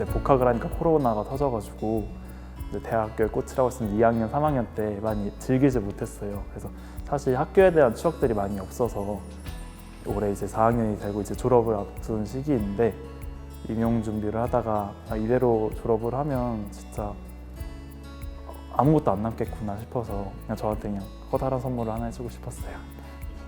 이제 복학을 하니까 코로나가 터져가지고 대학교에 꽂히라고 했으면 2학년, 3학년 때 많이 즐기지 못했어요. 그래서 사실 학교에 대한 추억들이 많이 없어서 올해 이제 4학년이 되고 이제 졸업을 앞둔 시기인데 임용 준비를 하다가 아, 이대로 졸업을 하면 진짜 아무것도 안 남겠구나 싶어서 그냥 저한테 그냥 커다란 선물을 하나 해주고 싶었어요.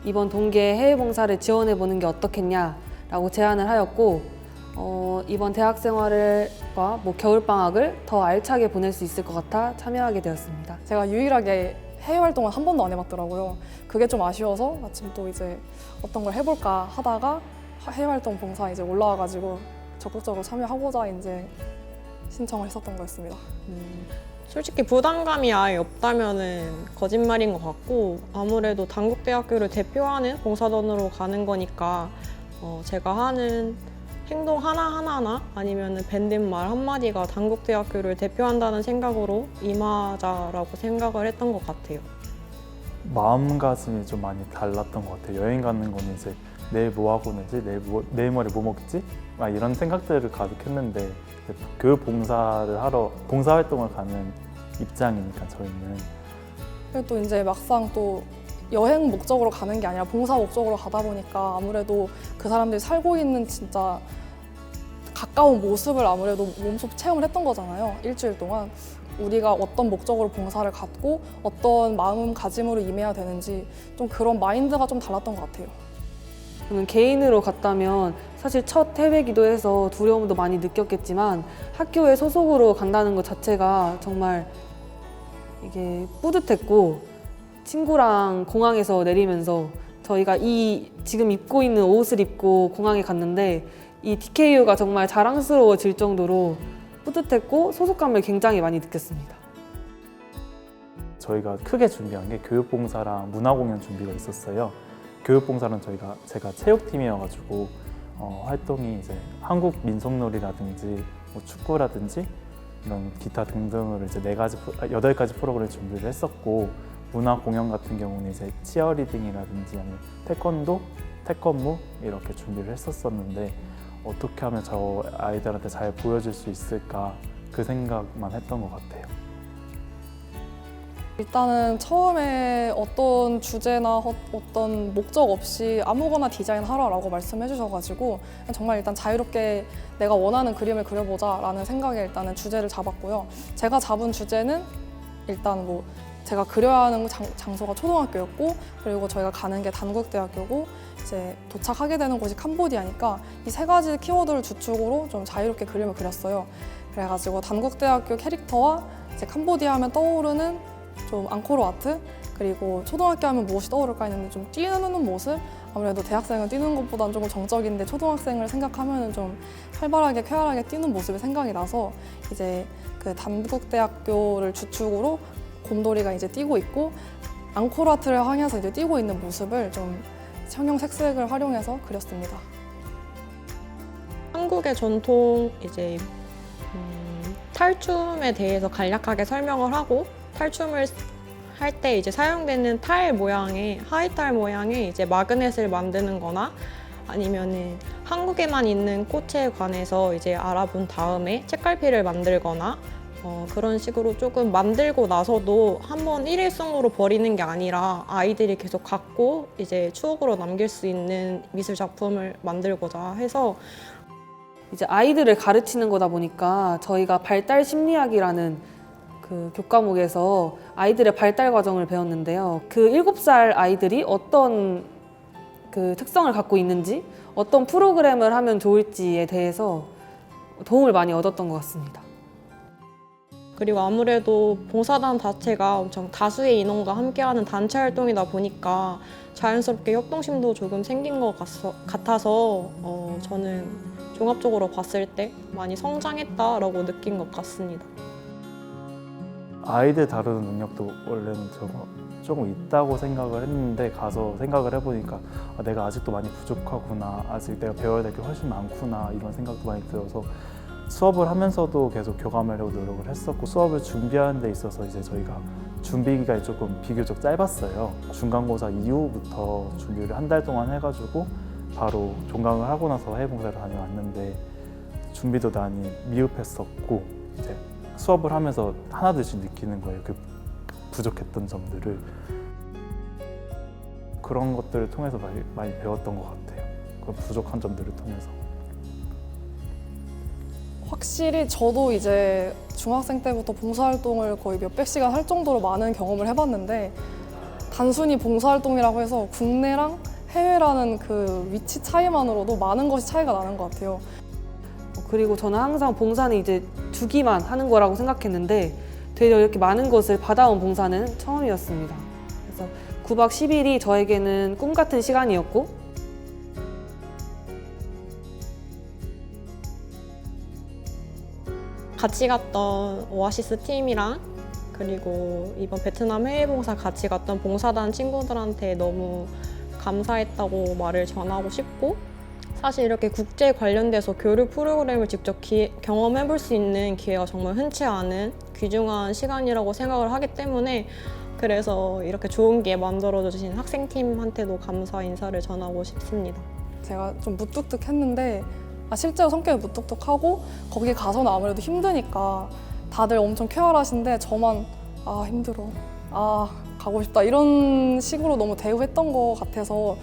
이번 동계 해외 봉사를 지원해 보는 게 어떻겠냐라고 제안을 하였고 어, 이번 대학 생활과 뭐 겨울 방학을 더 알차게 보낼 수 있을 것 같아 참여하게 되었습니다. 제가 유일하게 해외 활동을 한 번도 안 해봤더라고요. 그게 좀 아쉬워서 마침 또 이제 어떤 걸 해볼까 하다가 해외 활동 봉사 이제 올라와가지고 적극적으로 참여하고자 이제 신청을 했었던 거였습니다. 솔직히 부담감이 아예 없다면은 거짓말인 것 같고 아무래도 단국대학교를 대표하는 봉사단으로 가는 거니까 어, 제가 하는 행동 하나하나나 아니면은 밴딩 말 한마디가 단국대학교를 대표한다는 생각으로 임하자라고 생각을 했던 것 같아요. 마음가짐이 좀 많이 달랐던 것 같아요. 여행 가는 거는 이제 내일 뭐 하고 내지, 내일 뭐, 내일 모레 뭐 먹지? 막 이런 생각들을 가득했는데 교육 봉사를 하러 봉사 활동을 가는 입장이니까 저희는 그리고 또 이제 막상 또 여행 목적으로 가는 게 아니라 봉사 목적으로 가다 보니까 아무래도 그 사람들이 살고 있는 진짜 가까운 모습을 아무래도 몸소 체험을 했던 거잖아요. 일주일 동안. 우리가 어떤 목적으로 봉사를 갖고 어떤 마음가짐으로 임해야 되는지 좀 그런 마인드가 좀 달랐던 것 같아요. 저는 개인으로 갔다면 사실 첫 해외기도 해서 두려움도 많이 느꼈겠지만 학교에 소속으로 간다는 것 자체가 정말 이게 뿌듯했고 친구랑 공항에서 내리면서 저희가 이 지금 입고 있는 옷을 입고 공항에 갔는데 이 DKU가 정말 자랑스러워질 정도로 뿌듯했고 소속감을 굉장히 많이 느꼈습니다. 저희가 크게 준비한 게 교육봉사랑 문화공연 준비가 있었어요. 교육봉사는 저희가 제가 체육팀이어가지고 어, 활동이 이제 한국 민속놀이라든지 뭐 축구라든지 이런 기타 등등을 이제 네 가지 아, 여덟 가지 프로그램 준비를 했었고 문화 공연 같은 경우는 이제 치어리딩이라든지 아니면 태권도, 태권무 이렇게 준비를 했었었는데 어떻게 하면 저 아이들한테 잘 보여줄 수 있을까 그 생각만 했던 것 같아요. 일단은 처음에 어떤 주제나 허- 어떤 목적 없이 아무거나 디자인하라라고 말씀해 주셔가지고 정말 일단 자유롭게 내가 원하는 그림을 그려보자라는 생각에 일단은 주제를 잡았고요. 제가 잡은 주제는 일단 뭐 제가 그려야 하는 장, 장소가 초등학교였고 그리고 저희가 가는 게 단국대학교고 이제 도착하게 되는 곳이 캄보디아니까 이 세 가지 키워드를 주축으로 좀 자유롭게 그림을 그렸어요. 그래가지고 단국대학교 캐릭터와 이제 캄보디아 하면 떠오르는 좀 앙코르 아트 그리고 초등학교 하면 무엇이 떠오를까 했는데 좀 뛰는 모습 아무래도 대학생은 뛰는 것보다는 조금 정적인데 초등학생을 생각하면 좀 활발하게 쾌활하게 뛰는 모습이 생각이 나서 이제 그 단국대학교를 주축으로 곰돌이가 이제 뛰고 있고 앙코르 아트를 향해서 이제 뛰고 있는 모습을 좀 청용 색색을 활용해서 그렸습니다. 한국의 전통 이제 음, 탈춤에 대해서 간략하게 설명을 하고 탈춤을 할 때 이제 사용되는 탈 모양의 하이탈 모양의 이제 마그넷을 만드는 거나 아니면은 한국에만 있는 꽃에 관해서 이제 알아본 다음에 책갈피를 만들거나 어, 그런 식으로 조금 만들고 나서도 한번 일회성으로 버리는 게 아니라 아이들이 계속 갖고 이제 추억으로 남길 수 있는 미술 작품을 만들고자 해서 이제 아이들을 가르치는 거다 보니까 저희가 발달 심리학이라는 그 교과목에서 아이들의 발달 과정을 배웠는데요. 그 일곱 살 아이들이 어떤 그 특성을 갖고 있는지, 어떤 프로그램을 하면 좋을지에 대해서 도움을 많이 얻었던 것 같습니다. 그리고 아무래도 봉사단 자체가 엄청 다수의 인원과 함께하는 단체 활동이다 보니까 자연스럽게 협동심도 조금 생긴 것 같아서 어, 저는 종합적으로 봤을 때 많이 성장했다라고 느낀 것 같습니다. 아이들 다루는 능력도 원래는 저거 조금 있다고 생각을 했는데 가서 생각을 해보니까 아, 내가 아직도 많이 부족하구나 아직 내가 배워야 될 게 훨씬 많구나 이런 생각도 많이 들어서 수업을 하면서도 계속 교감하려고 노력을 했었고 수업을 준비하는 데 있어서 이제 저희가 준비 기간이 조금 비교적 짧았어요 중간고사 이후부터 준비를 한 달 동안 해가지고 바로 종강을 하고 나서 해외봉사를 다녀왔는데 준비도 많이 미흡했었고 이제 수업을 하면서 하나둘씩 느끼는 거예요. 그 부족했던 점들을 그런 것들을 통해서 많이, 많이 배웠던 것 같아요. 그 부족한 점들을 통해서. 확실히 저도 이제 중학생 때부터 봉사활동을 거의 몇백 시간 할 정도로 많은 경험을 해봤는데 단순히 봉사활동이라고 해서 국내랑 해외라는 그 위치 차이만으로도 많은 것이 차이가 나는 것 같아요. 어, 그리고 저는 항상 봉사는 이제 주기만 하는 거라고 생각했는데 되려 이렇게 많은 것을 받아온 봉사는 처음이었습니다. 그래서 9박 10일이 저에게는 꿈 같은 시간이었고 같이 갔던 오아시스 팀이랑 그리고 이번 베트남 해외 봉사 같이 갔던 봉사단 친구들한테 너무 감사했다고 말을 전하고 싶고 사실 이렇게 국제 관련돼서 교류 프로그램을 직접 기- 경험해 볼 수 있는 기회가 정말 흔치 않은 귀중한 시간이라고 생각을 하기 때문에 그래서 이렇게 좋은 기회 만들어 주신 학생팀한테도 감사 인사를 전하고 싶습니다. 제가 좀 무뚝뚝했는데 아, 실제로 성격이 무뚝뚝하고 거기 가서는 아무래도 힘드니까 다들 엄청 쾌활하신데 저만 아 힘들어 아 가고 싶다 이런 식으로 너무 대우했던 것 같아서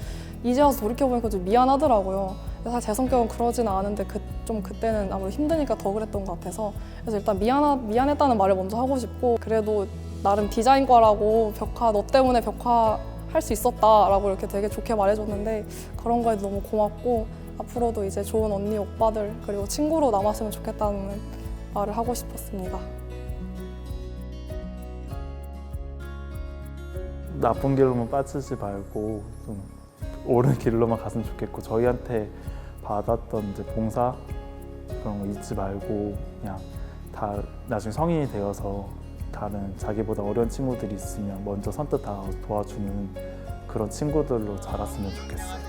이제 와서 돌이켜보니까 좀 미안하더라고요. 사실 제 성격은 그러지는 않은데 그, 좀 그때는 아무래도 힘드니까 더 그랬던 것 같아서 그래서 일단 미안하, 미안했다는 말을 먼저 하고 싶고 그래도 나름 디자인과라고 벽화 너 때문에 벽화 할 수 있었다라고 이렇게 되게 좋게 말해줬는데 그런 거에 너무 고맙고 앞으로도 이제 좋은 언니 오빠들 그리고 친구로 남았으면 좋겠다는 말을 하고 싶었습니다. 나쁜 길로만 빠지지 말고 좀 옳은 길로만 갔으면 좋겠고 저희한테 받았던 이제 봉사 그런 거 잊지 말고 그냥 다 나중에 성인이 되어서 다른 자기보다 어려운 친구들이 있으면 먼저 선뜻 다 도와주는 그런 친구들로 자랐으면 좋겠어요.